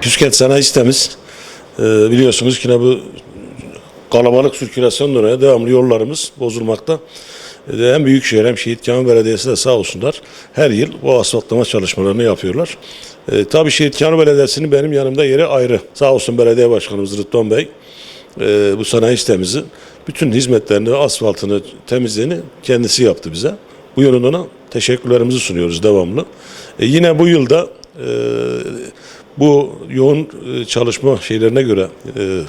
Küsket sanayi sitemiz ee, biliyorsunuz ki bu kalabalık sirkülasyon dolayı devamlı yollarımız bozulmakta. E, hem Büyükşehir hem Şehit Kamil Belediyesi de sağ olsunlar her yıl bu asfaltlama çalışmalarını yapıyorlar. E, tabii Şehit Kamil Belediyesi'nin benim yanımda yeri ayrı. Sağ olsun belediye başkanımız Rıdvan Bey e, bu sanayi sitemizi bütün hizmetlerini, asfaltını, temizliğini kendisi yaptı bize. Bu yönünden teşekkürlerimizi sunuyoruz devamlı. E, yine bu yılda e, bu yoğun e, çalışma şeylerine göre e,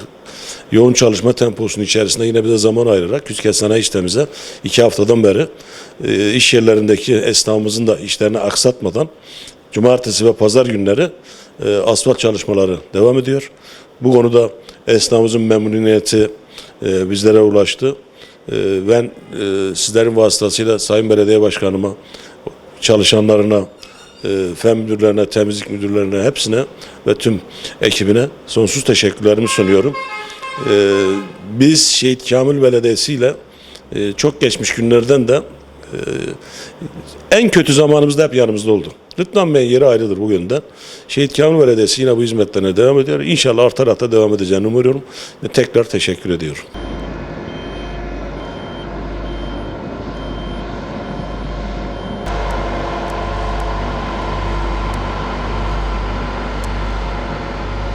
yoğun çalışma temposunun içerisinde yine bize zaman ayırarak Küçük Sanayi işlemize iki haftadan beri e, iş yerlerindeki esnafımızın da işlerini aksatmadan cumartesi ve pazar günleri asfalt çalışmaları devam ediyor. Bu konuda esnafımızın memnuniyeti bizlere ulaştı. Ben sizlerin vasıtasıyla Sayın Belediye Başkanıma, çalışanlarına, fen müdürlerine, temizlik müdürlerine hepsine ve tüm ekibine sonsuz teşekkürlerimi sunuyorum. E, biz Şehit Kamil Belediyesi ile e, çok geçmiş günlerden de e, en kötü zamanımızda hep yanımızda oldu. Rıdvan Bey'in yeri ayrıdır bugün de. Şehit Kamil Belediyesi yine bu hizmetlerine devam ediyor. İnşallah artar artar devam edeceğini umuyorum. Tekrar teşekkür ediyorum.